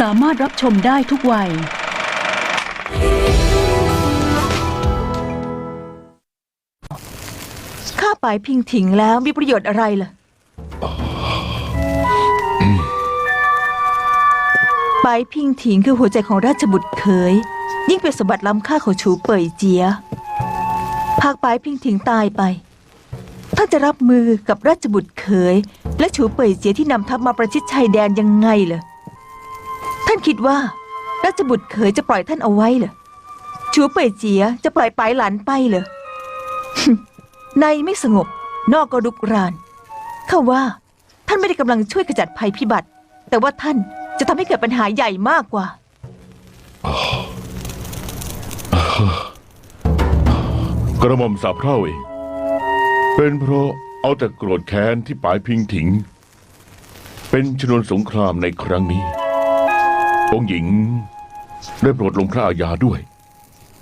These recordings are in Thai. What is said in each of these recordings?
สามารถรับชมได้ทุกวัยข้าไปพิงถิงแล้วมีประโยชน์อะไรล่ะ ไปพิงถิงคือหัวใจของราชบุตรเคย ยิ่งเป็นสมบัติล้ำค่าของชูเป่ยเจียหากไปพิงถิงตายไปท่านจะรับมือกับราชบุตรเคย และชูเป่ยเจียที่นำทัพมาประชิดชายแดนยังไงเหรอ ท่านคิดว่า ราชบุตรเคยจะปล่อยท่านเอาไว้เหรอชูเป่ยเจียจะปล่อยไปหลานไปเหรอ ในไม่สงบ นอกก็รุกรานข้าว่า ท่านไม่ได้กำลังช่วยขจัดภัยพิบัติ แต่ว่าท่านจะทำให้เกิดปัญหาใหญ่มากกว่า กระหม่อมสาบเพร่าเอง เป็นเพราะเอาแต่โกรธแค้นที่ปายพิงถิง เป็นชนวนสงครามในครั้งนี้ องค์หญิงได้โปรดลงพระอาญาด้วย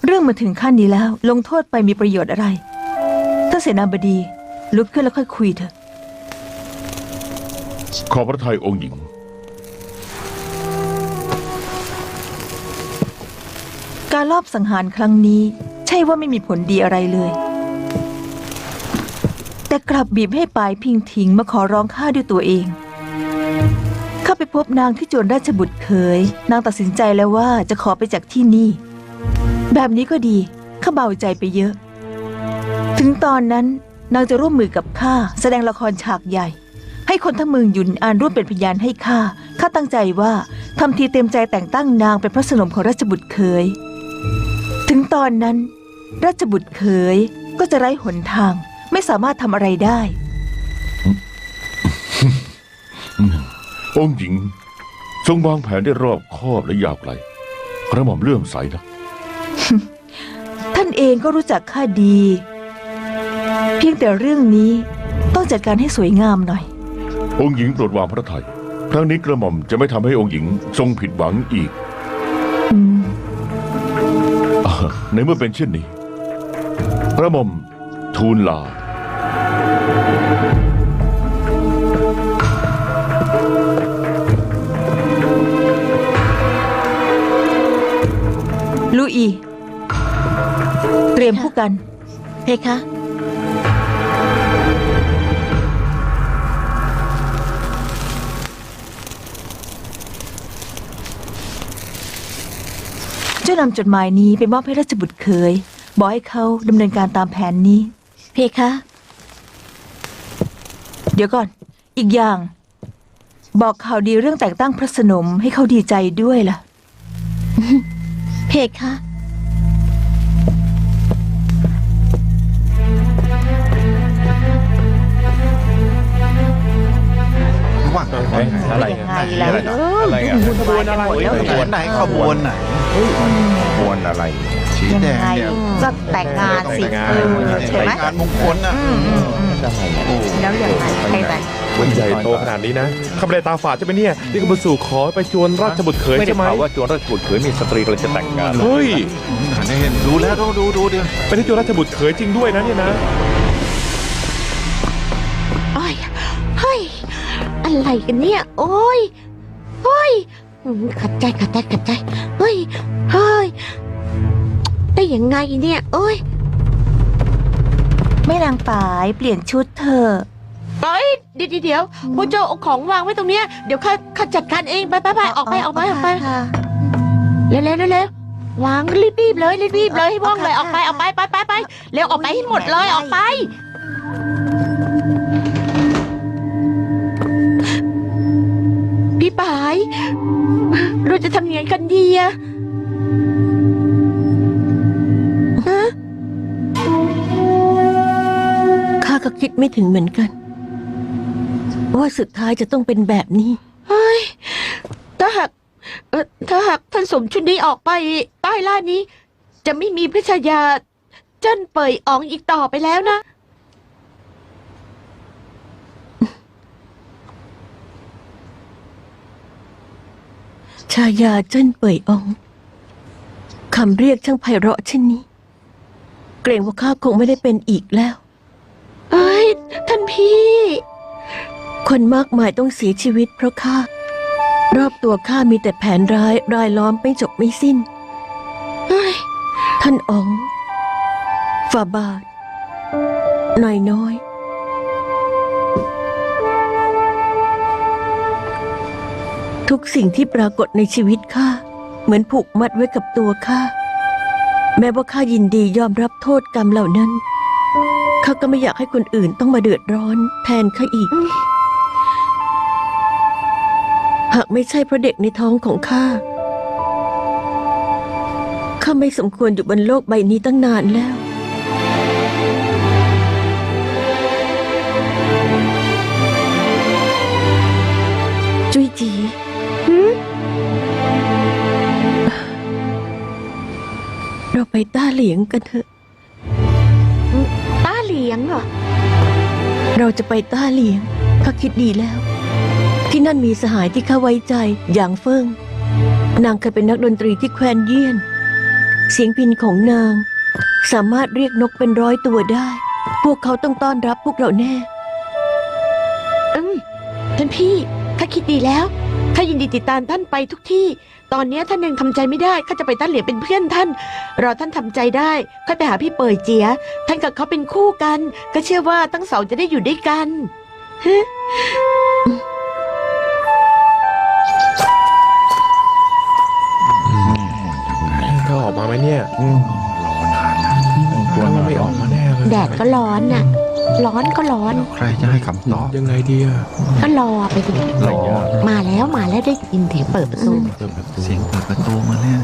เรื่องมาถึงขั้นนี้แล้ว ลงโทษไปมีประโยชน์อะไรท่านเสนาบดี ลุกขึ้นแล้วค่อยคุยเถอะ ขอพระทัยองค์หญิง การลอบสังหารครั้งนี้ ใช่ว่าไม่มีผลดีอะไรเลย แต่กลับบีบให้ปายพิงถิงมาขอร้องข้าด้วยตัวเอง ข้าไปพบนางที่จวนราชบุตรเคย นางตัดสินใจแล้วว่าจะขอไปจากที่นี่ แบบนี้ก็ดีข้าเบาใจไปเยอะ ถึงตอนนั้นนางจะร่วมมือกับข้าแสดงละครฉากใหญ่ ให้คนทั้งเมืองยุนอ่านร่วมเป็นพยานให้ข้าข้าตั้งใจว่าทำทีเต็มใจแต่งตั้งนางเป็นพระสนมของราชบุตรเคย ถึงตอนนั้น ราชบุตรเคยก็จะไร้หนทาง ไม่สามารถทำอะไรได้ องค์หญิง ทรงวางแผนได้รอบคอบและยาวไกลกระหม่อมเลื่อมใสนะท่านเองก็รู้จักข้าดี เพียงแต่เรื่องนี้ต้องจัดการให้สวยงามหน่อย องค์หญิงโปรดวางพระทัยครั้งนี้กระหม่อมจะไม่ทำให้องค์หญิงทรงผิดหวังอีกอืมอ่าในเมื่อเป็นเช่นนี้ กระหม่อมทูลลา อี เตรียมผู้กัน เพคะ เจ้านำจดหมายนี้ไปมอบให้ราชบุตรเคย บอกให้เขาดำเนินการตามแผนนี้ เพคะ เดี๋ยวก่อน อีกอย่าง บอกข่าวดีเรื่องแต่งตั้งพระสนมให้เขาดีใจด้วยล่ะ เพคะ ว่าไงอะไรยังไงล่ะเอออะไรอะวุ่นวายกันหมดแล้วขบวนไหนขบวนไหนขบวนอะไรสียังแดงไงเนี่ยก็แต่งงานสิแต่งงานเออใช่ไหมงานมงคลน่ะอืมอืมอืมแล้วยังไงใครแต่งวันใหญ่โตขนาดนี้นะข้าไม่ได้ตาฝาดใช่ไหมเนี่ยนี่ก็มาสู่ขอไปจวนราชบุตรเขยไม่ได้ใช่ไหมข่าวว่าจวนราชบุตรเขยมีสตรีกำลังจะแต่งงานเฮ้ยนี่เห็นดูแล้วดูดูดูดิเป็นที่จวนราชบุตรเขยจริงด้วยนะเนี่ยนะโอ้ยเฮ้ย อะไรกันเนี่ย โอ้ยเฮ้ยอืมขัดใจขัดใจขัดใจ เฮ้ย เฮ้ย ได้ยังไงเนี่ยโอ้ย ไม่นางปายเปลี่ยนชุดเธอะเอ้ยเดี๋ยวเดี๋ยวเดี๋ยวพวกเจ้าเอาของวางไว้ตรงเนี้ยเดี๋ยวข้าข้าจัดการเองไปไปไปออกไปออกไปออกไปค่ะ เร็วเร็วเร็วเร็ววางรีบรีบเลยรีบรีบเลยให้ว่องเลยออกไปออกไปไปไปไปเร็วออกไปให้หมดเลยออกไป เราจะทำยังไงกันดีอะฮะข้าก็คิดไม่ถึงเหมือนกัน ว่าสุดท้ายจะต้องเป็นแบบนี้ เฮ้ยถ้าหากเอ่อถ้าหากท่านสมชุดนี้ออกไปใต้ล่านี้ จะไม่มีพระชายาเจิ้นเปยอองอีกต่อไปแล้วนะ ชายาเจิ้นเป่ยอองคำเรียกช่างไพเราะเช่นนี้ เกรงว่าข้าคงไม่ได้เป็นอีกแล้ว เอ้ย ท่านพี่ คนมากมายต้องเสียชีวิตเพราะข้ารอบตัวข้ามีแต่แผนร้ายรายล้อมไม่จบไม่สิ้นเฮ้ย ท่านอ๋องฝ่าบาทหน่อยน้อย ทุกสิ่งที่ปรากฏในชีวิตข้าเหมือนผูกมัดไว้กับตัวข้าแม้ว่าข้ายินดียอมรับโทษกรรมเหล่านั้นข้าก็ไม่อยากให้คนอื่นต้องมาเดือดร้อนแทนข้าอีก หากไม่ใช่เพราะเด็กในท้องของข้าข้าไม่สมควรอยู่บนโลกใบนี้ตั้งนานแล้ว เราไปต้าเหลียงกันเถอะ ต้าเหลียงเหรอ เราจะไปต้าเหลียงข้าคิดดีแล้ว ที่นั่นมีสหายที่ข้าไว้ใจอย่างเฟิงนางเคยเป็นนักดนตรีที่แคว้นเยี่ยน เสียงพินของนาง สามารถเรียกนกเป็นร้อยตัวได้ พวกเขาต้องต้อนรับพวกเราแน่ อืมท่านพี่ข้าคิดดีแล้ว ข้ายินดีติดตามท่านไปทุกที่ ตอนนี้ท่านยังทำใจไม่ได้ข้าจะไปต้านเหลียงเป็นเพื่อนท่าน รอท่านทำใจได้ค่อยไปหาพี่เปิดเจีย ท่านกับเขาเป็นคู่กัน ก็เชื่อว่าทั้งสองจะได้อยู่ด้วยกันฮะเขาออกมาไหมเนี่ย รอนานนะว่าไม่ออกมาแน่เลย แดดก็ร้อนน่ะ ร้อนก็ร้อนใครจะให้คำตอบยังไงดีอะก็รอไปดิรอมาแล้วมาแล้วได้ยินเสียงเปิดประตูเสียงเปิดประตูมาเนี่ย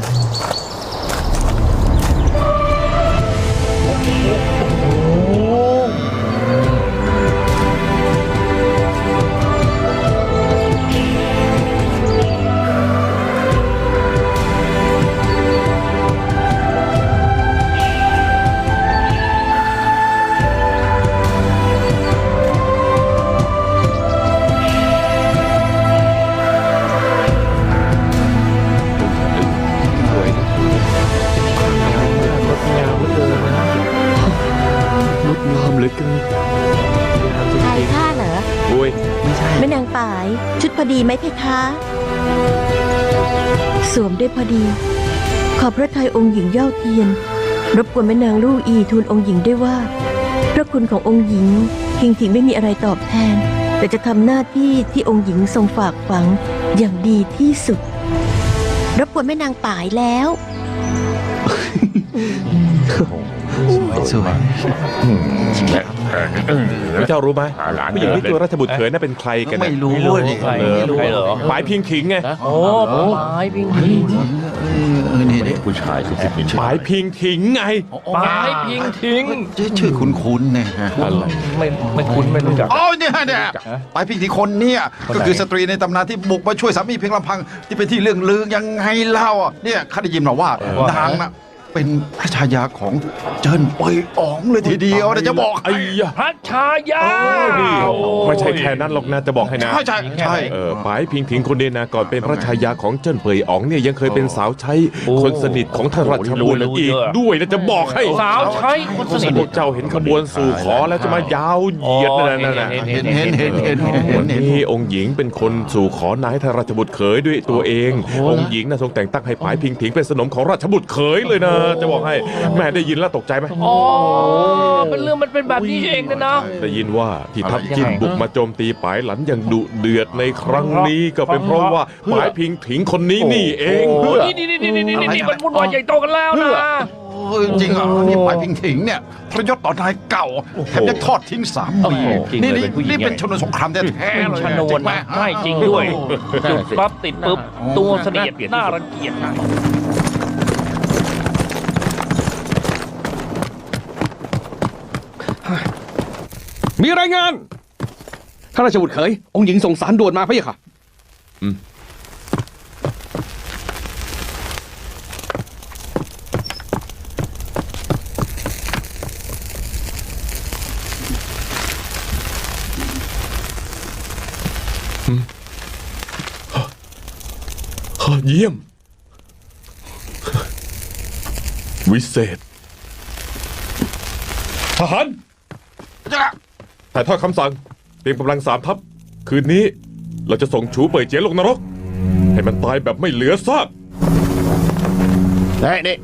ด้พอดี ขอพระทัยองค์หญิงเย่าเทียน รบกวนแม่นางลู่อีทูลองค์หญิงได้ว่า พระคุณขององค์หญิงทิงถิงไม่มีอะไรตอบแทน แต่จะทำหน้าที่ที่องค์หญิงทรงฝากฝังอย่างดีที่สุด รบกวนแม่นางป่ายแล้ว สวยพระเจ้ารู้ไหมหาหลานผู้หญิงที่ตัวราชบุตรเขยน่ะเป็นใครกันไม่น่ะรู้ดิใครไม่รู้ใครเหรอหมายพิงขิงไงโอ้ปลายพิงถิงเออเออนี่ดิผู้ชายสุดที่หมายพิงถิงไงปลายพิงถิงชื่อชื่อคุ้นๆเนี่ยฮะอะไรไม่ไม่คุ้นไม่รู้จักอ๋อเนี่ยเนี่ยไปพิงที่คนเนี่ยคนไหนก็คือสตรีในตำนานที่บุกมาช่วยสามีเพียงลำพังที่เป็นที่เรื่องลือยังไงเล่าอะเนี่ยข้าได้ยินมาว่านางน่ะ เป็นพระชายาของเจิ้นเปยอ๋องเลยทีเดียวนะจะบอกไอ้ยะพระชายานี่ไม่ใช่แค่นั้นหรอกนะจะบอกให้นะใช่ใช่ใช่เออปายพิงถิงคนเดียนะก่อนเป็นพระชายาของเจิ้นเปยอ๋องเนี่ยยังเคยเป็นสาวใช้โอ้คนสนิทของท่านราชบุตรรู้อีกเยอะด้วยนะจะบอกให้สาวใช้คนสนิทพวกเจ้าเห็นขบวนสู่ขอแล้วจะมายาวเหยียดนั่นน่ะนั่นน่ะเห็นเห็นเห็นเห็นเห็นเห็วันนเห็นนี้องค์หญิงเป็นคนสู่ขอนายทราชบุตรเขยด้วยตัวเอง องค์หญิงน่ะทรงแต่งตั้งให้ปายพิงถิงเป็นสนมของราชบุตรเขยเลยนะจะบอกให้แม่ได้ยินแล้วตกใจไหมอ๋อเป็นเรื่องมันเป็นแบบนี้เองนะเนาะได้ยินว่าที่ทัพยังไงจิ้นบุกมาโจมตีปายหลันอย่างดุเดือดในครั้งนี้ก็เป็นเพราะว่าปายพิงถิงคนนี้นี่เองโอ้เพื่อนี่นี่นี่นี่นี่นี่มันวุ่นวายใหญ่โตกันแล้วนะโอ้ยจริงเหรอนี่ไปพิงถิงเนี่ยพระยศต่อนายเก่าแถมยังทอดทิ้งสามีจริงนี่เลยนี่เป็นผู้หญิงนี่เป็นไงชนวนสงครามแท้ๆเป็นเลยชนวนนะใช่จริงด้วยจุดปั๊บติดปุ๊บตัวเสนียดน่ารังเกียจ มีรายงานข้าราชบุตรเขย องค์หญิงส่งสารด่วนมาพะยะค่ะเยี่ยม วิเศษ ทหาร ถ่ายทอดคำสั่งเตรียมกำลังสามทัพ คืนนี้เราจะส่งชูเป่ยเจียนลงนรก ให้มันตายแบบไม่เหลือซากเฮ้ยนี่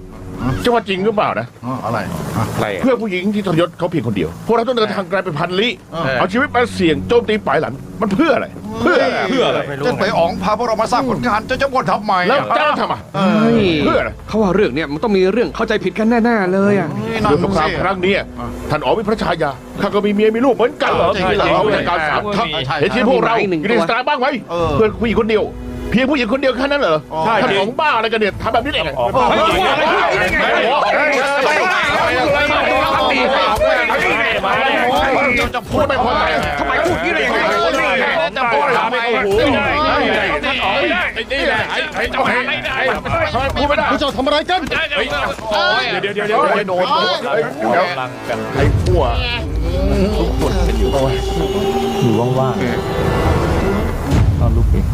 จะว่าจริงหรือเปล่านะ อ๋ออะไรอะอะไรเพื่อผู้หญิงที่ทรยศเขาเพียงคนเดียว พวกเราต้องเดินทางไกลเป็นพันลี้เออเอาชีวิตมาเสี่ยงโจมตีป่ายหลัง มันเพื่ออะไร เพื่ออะไรเพื่ออะไรเจิ้นเป่ยอ๋องพาพวกเรามาสร้างผลงานเจะจะบ่นทำไมแล้วอะจ้างทำไมเออเพื่ออะไรเขาว่าเรื่องเนี้ยมันต้องมีเรื่องเข้าใจผิดกันแน่ๆเลยอะนั่เรื่องสงครามสิครั้งเนี้ยท่านอ๋อมีพระชายาข้าก็มีเมียมีลูกเหมือนกันเหรอใช่ใช่เราจัดการสามทัพใช่ใช่เห็นที่พวกเรามีหนึ่งอยู่ในตัวสตาร์บ้างไหมเออเพื่อนผู้หญิงคนเดียวเพียงผู้หญิงคนเดียวแค่นั้นเหรอใช่ท่านจริงของบ้าอะไรกันเนี่ยทำแบบนี้ได้ไง ออกเฮ้ยเฮ้ยเฮ้ยเฮ้ยเฮ้ยเฮ้ยเฮ้ยเฮ้ยเฮ้ยจะพูดไม่พอใจทำไมพูดอย่างนี้ได้ยังไงจะพูดไรโอ้โหนี่แหละไอ้ไอ้เจ้าไม่ได้พูดไม่ได้ผู้เจ้าทำอะไรกันเดี๋ยวเดี๋ยวเดี๋ยวเดี๋ยวโดนเดี๋ยวไอ้ขั้วอยู่ว่างๆนอนลุกเอง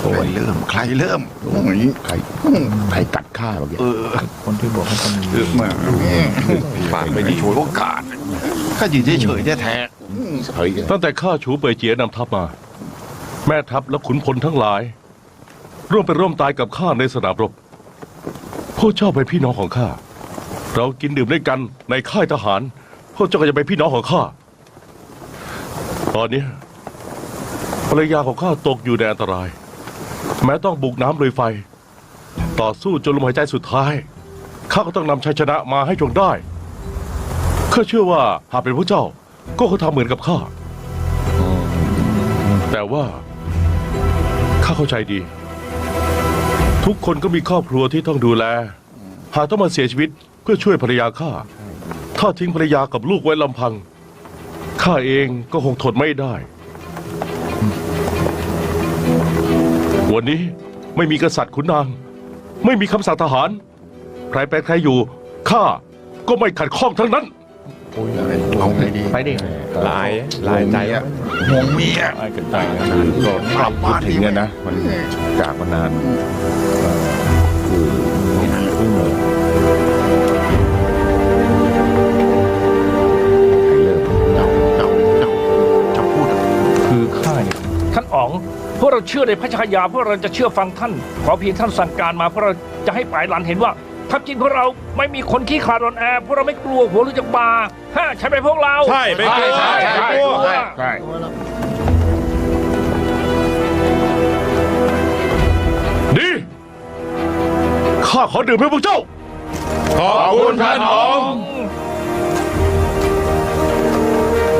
ใค รเริ่มใครเริ่มโอ้ยใครใครกัดข้าเมื่อกี้เออคนที่บอกให้ทำเออมาปากไม่ดีช่วยโอกาสข้ายืนเฉยๆแท้เฮ้ยตั้งแต่ข้าฉูเป่ยเจียนำทัพมา แม่ทัพและขุนพลทั้งหลาย ร่วมเป็นร่วมตายกับข้าในสนามรบพวกเจ้าเป็นพี่น้องของข้าเรากินดื่มด้วยกันในค่ายทหาร พวกเจ้าก็จะเป็นพี่น้องของข้าตอนนี้ภรรยาของข้าตกอยู่ในอันตราย แม้ต้องบุกน้ำลุยไฟ ต่อสู้จนลมหายใจสุดท้าย ข้าก็ต้องนำชัยชนะมาให้จงได้ข้าเชื่อว่าหากเป็นพวกเจ้าก็คงทำเหมือนกับข้า แต่ว่าข้าเข้าใจดี ทุกคนก็มีครอบครัวที่ต้องดูแล หากต้องมาเสียชีวิตเพื่อช่วยภรรยาข้าถ้าทิ้งภรรยากับลูกไว้ลำพังข้าเองก็คงทนไม่ได้ วันนี้ไม่มีกษัตริย์ขุนนาง ไม่มีคำสั่งทหาร ใครเป็นใครอยู่ข้าก็ไม่ขัดข้องทั้งนั้นๆเอาไงดีไปดิลายลายใจห่วงเมียไอ้กระจายก็กลับมาถึงเนี่ยนะ มันจากมานานเอ๋องพวกเราเชื่อในพระชายาพวกเราจะเชื่อฟังท่าน ขอเพียงท่านสั่งการมาพวกเราจะให้ปลายหลันเห็นว่าทัพจริงพวกเราไม่มีคนขี้ขลาดอ่อนแอพวกเราไม่กลัวหัวหรือจะบาฮะใช่ไหมพวกเราใช่ไม่กลัวใช่ใช่ไม่กลัวใช่ใช่ดีข้าขอดื่มให้พวกเจ้า ขอบคุณท่านอ๋อง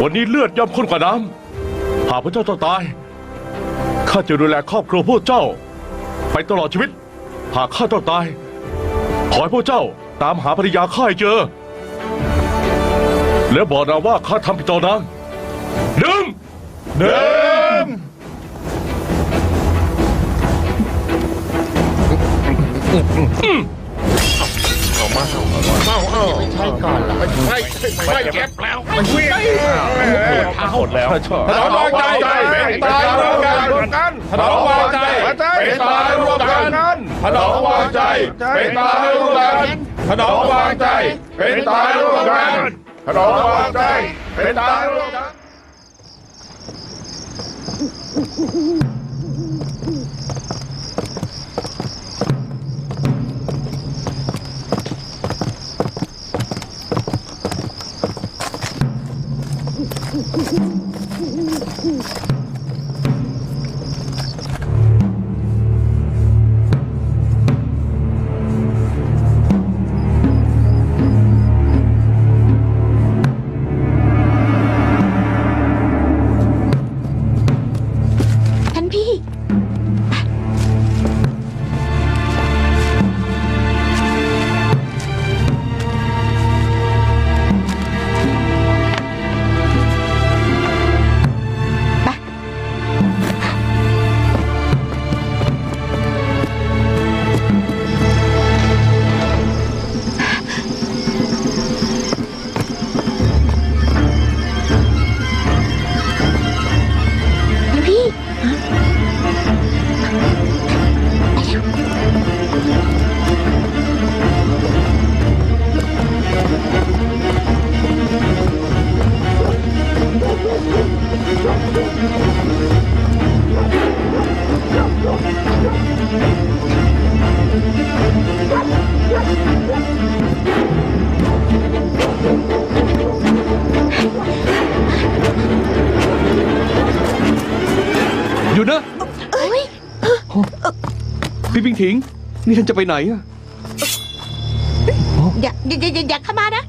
วันนี้เลือดย่อมข้นกว่าน้ำหากพระเจ้าต้องตาย ข้าจะดูแลครอบครัวพวกเจ้า ไปตลอดชีวิต หากข้าต้องตาย ขอให้พวกเจ้าตามหาภรรยาข้าให้เจอ แล้วบอกนาว่าข้าทำผิดต่อนางหนึ่ง เดิมไม่เก็บแล้วหมดแล้วถนอมวางใจเป็นตายรวมกันถนอมวางใจเป็นตายรวมกันถนอมวางใจเป็นตายรวมกันถนอมวางใจเป็นตายรวมกันถนอมวางใจเป็นตายรวมกัน Woohoo! ถิง นี่ท่านจะไปไหนอะอย่าอย่าอย่าอย่าอย่าเข้ามานะ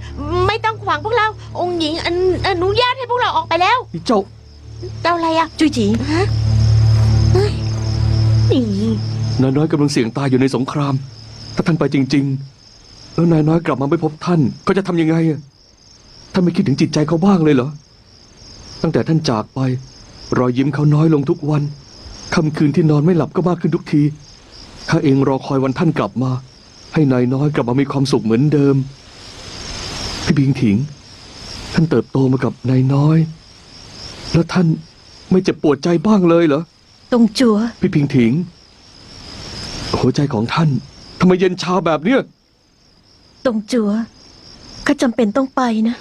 ไม่ต้องขวางพวกเรา องค์หญิงอนุอนุญาตให้พวกเราออกไปแล้ว นี่เจ้าเจ้าอะไรอะจุยจีฮะเฮ้ยนี่นายน้อยกำลังเสี่ยงตายอยู่ในสงคราม ถ้าท่านไปจริง ๆ แล้วนายน้อยกลับมาไม่พบท่านเขาจะทำยังไงอะท่านไม่คิดถึงจิตใจเขาบ้างเลยเหรอ ตั้งแต่ท่านจากไป รอยยิ้มเขาน้อยลงทุกวัน ค่ำคืนที่นอนไม่หลับก็มากขึ้นทุกที ข้าเองรอคอยวันท่านกลับมา ให้นายน้อยกลับมามีความสุขเหมือนเดิม พี่บิงถิง ท่านเติบโตมากับนายน้อย แล้วท่านไม่เจ็บปวดใจบ้างเลยเหรอ ตรงจัว พี่พิงถิง หัวใจของท่านทำไมเย็นชาแบบเนี้ย ตรงจัว ข้าจำเป็นต้องไปนะ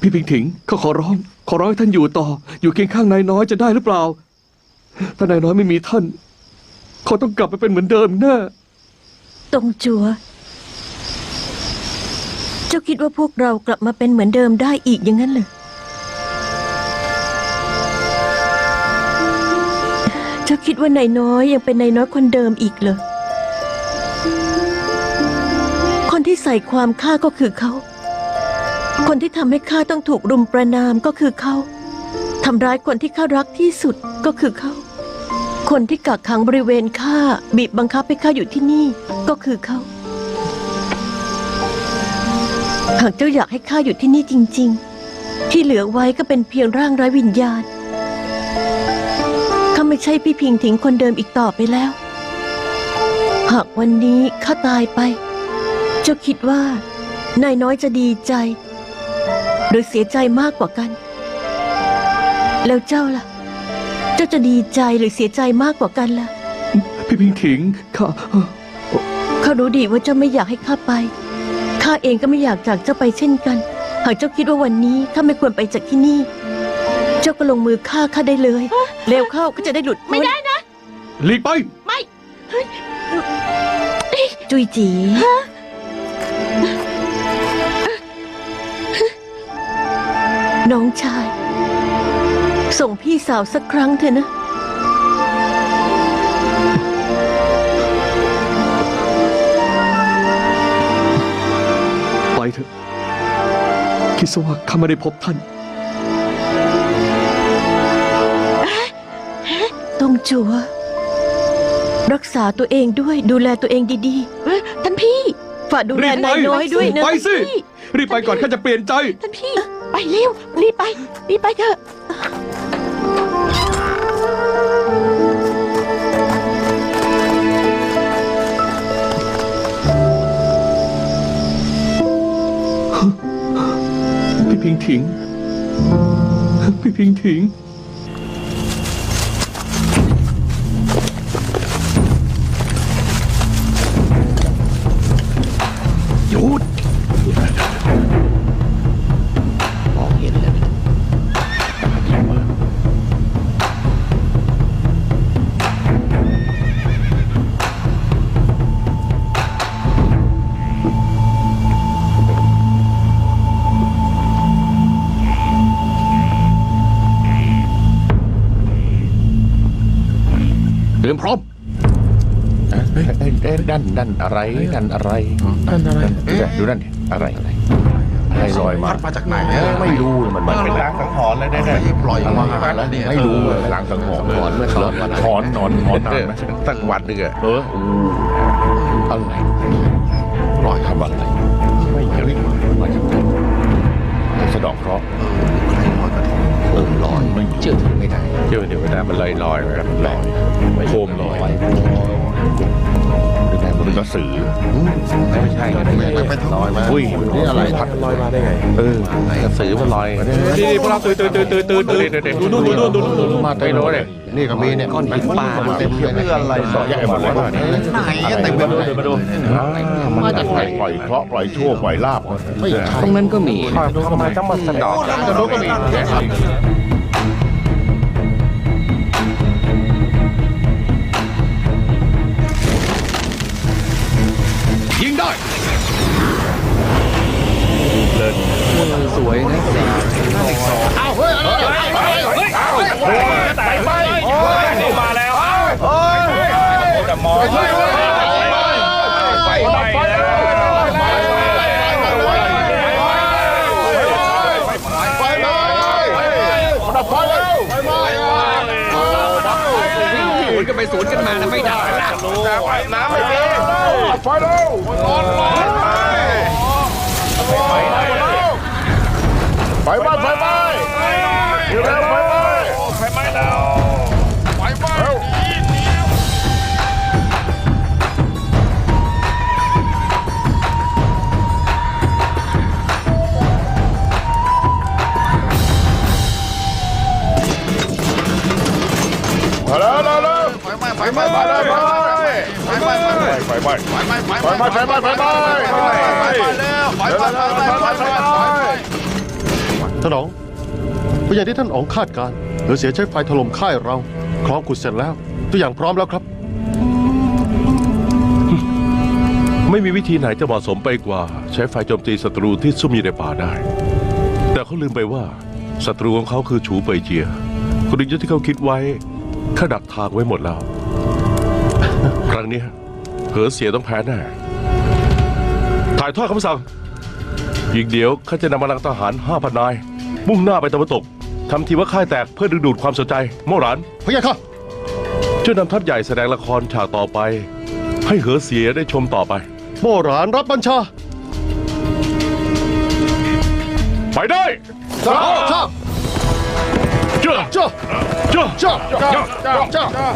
พี่พิงถิงเขาขอร้อง ขอร้องให้ท่านอยู่ต่อ อยู่เคียงข้างนายน้อยจะได้หรือเปล่า ถ้านายน้อยไม่มีท่าน เขาต้องกลับไปเป็นเหมือนเดิมแน่ตรงจัว เจ้าคิดว่าพวกเรากลับมาเป็นเหมือนเดิมได้อีกอย่างนั้นเหรอเจ้าคิดว่านายน้อยยังเป็นนายน้อยคนเดิมอีกเหรอ คนที่ใส่ความข้าก็คือเขา คนที่ทำให้ข้าต้องถูกรุมประนามก็คือเขา ทำร้ายคนที่ข้ารักที่สุดก็คือเขา คนที่กักขังบริเวณข้าบีบบังคับให้ข้าอยู่ที่นี่ก็คือเขา หากเจ้าอยากให้ข้าอยู่ที่นี่จริง ๆ ที่เหลือไว้ก็เป็นเพียงร่างไร้วิญญาณข้าไม่ใช่พี่พิงถิงคนเดิมอีกต่อไปแล้ว หากวันนี้ข้าตายไป เจ้าคิดว่านายน้อยจะดีใจ หรือเสียใจมากกว่ากัน แล้วเจ้าล่ะ เจ้าจะดีใจหรือเสียใจมากกว่ากันล่ะ พี่พิงถิงข้าข้ารู้ดีว่าเจ้าไม่อยากให้ข้าไป ข้าเองก็ไม่อยากจากเจ้าไปเช่นกัน หากเจ้าคิดว่าวันนี้ข้าไม่ควรไปจากที่นี่ เจ้าก็ลงมือฆ่าข้าได้เลย เร็วเข้าก็จะได้หลุดพ้น ไม่ได้นะ หลีกไป ไม่จุยจี น้องชาย ส่งพี่สาวสักครั้งเถอะนะ ไปเถอะ คิดซะว่าข้าไม่ได้พบท่านต้องจัว รักษาตัวเองด้วยดูแลตัวเองดีเอ้ยท่านพี่ ๆ ฝากดูแลรีบไปนายน้อยด้วยนะไปสิพี่รีบไปก่อนข้าจะเปลี่ยนใจ ท่านพี่ ไปเร็วรีบไปรีบไปเถอะ พิงถิง พี่พิงถิง อ๊ะเอ๊ะเอ๊ะนั่นนั่นอะไรนั่นอะไรนั่นอะไรดูนั่นดิอะไรอะไรลอยมาพัดมาจากไหนเอ๊ะอะไม่รู้มันมันเป็นล้างสังหรณ์เลยเนี่ยไม่ปล่อยมาแล้วเนี่ยไม่รู้เลยล้างสังหรณ์ถอนเมื่อถอนถอนนอนถอนนานไหมสักวันหนึงอะเอออู้อะไรลอยทำอะไรไม่เห็นมาจากไหนสะเดอกเคราะห์เออลอยไม่เชื่อถือไม่ได้เดี๋ยวเดี๋ยวไม่ได้มันลอยลอยๆไปครับลอยโคมลอย หรือแม่บุญกระสือ ไม่ใช่กันไม่ไปทำลอยมาอุ้ยนี่อะไรพัดลอยมาได้ไง เออกระสือมันลอยนี่พวกเราตื่นตื่นตื่นตื่นตื่นตื่นดูนู่นดูนู่นดูนู่นดูนู่นมาเต็มเลยนี่ก็มีเนี่ยก้อนหินปลาเต็มเลยเพื่ออะไรสอใหญ่หมดเลยไหนอะเต็มไปหมดเลยมาดูมาจากไหนปล่อยเคราะห์ปล่อยชั่วปล่อยลาบไม่ใช่ตรงนั้นก็มีทำไมต้องมาสะดอกกระดูกก็มี ยิงได้เลิศสวยนะสี่ห้าสองเอาเฮ้ยเอาเลยเอาเลยเฮ้ยเอาไปไปมาแล้วเฮ้ยแต่มองไปไปไปไปสวนกันมานะไม่ได้นะน้ำ ไฟไหม้ไฟไหม้ไร็วไฟไหม้ไฟไหม้แล้วไฟไหม้มาแล้วมาแล้วไฟไหม้ไฟไหม้มาแล้ว ไฟไหม้ไฟไหม้ไฟไหม้ไฟไหม้ไฟไหม้ไฟไหม้ไฟไหม้แล้วไฟไหม้ไฟไหม้ไฟไหม้ท่านอ๋องเป็นอย่างที่ท่านอ๋องคาดการหรือเสียใช้ไฟถล่มค่ายเราคล้องขุดเสร็จแล้วตัวอย่างพร้อมแล้วครับ ไม่มีวิธีไหนจะเหมาะสมไปกว่า ใช้ไฟโจมตีศัตรูที่ซุ่มอยู่ในป่าได้ แต่เขาลืมไปว่าศัตรูของเขาคือฉูเปยเจียกลยุทธ์ที่เขาคิดไว้ข้าดักทางไว้หมดแล้ว ครั้งนี้ ยเหอเสียต้องแพ้แน่ถ่ายทอดคำสั่งอีกเดี๋ยวข้าจะนำกำลังทหารห้าพันนาย มุ่งหน้าไปตะวันตกทำทีว่าค่ายแตกเพื่อดึงดูดความสนใจโมหรานพะยะค่ะช่วยนำทัพใหญ่แสดงละครฉากต่อไป ให้เหอเสียได้ชมต่อไป โมหรานรับบัญชา ไปได้จ้าจ้าเจ้าจ้าเจ้าจ้าจ้าจ้าจ้า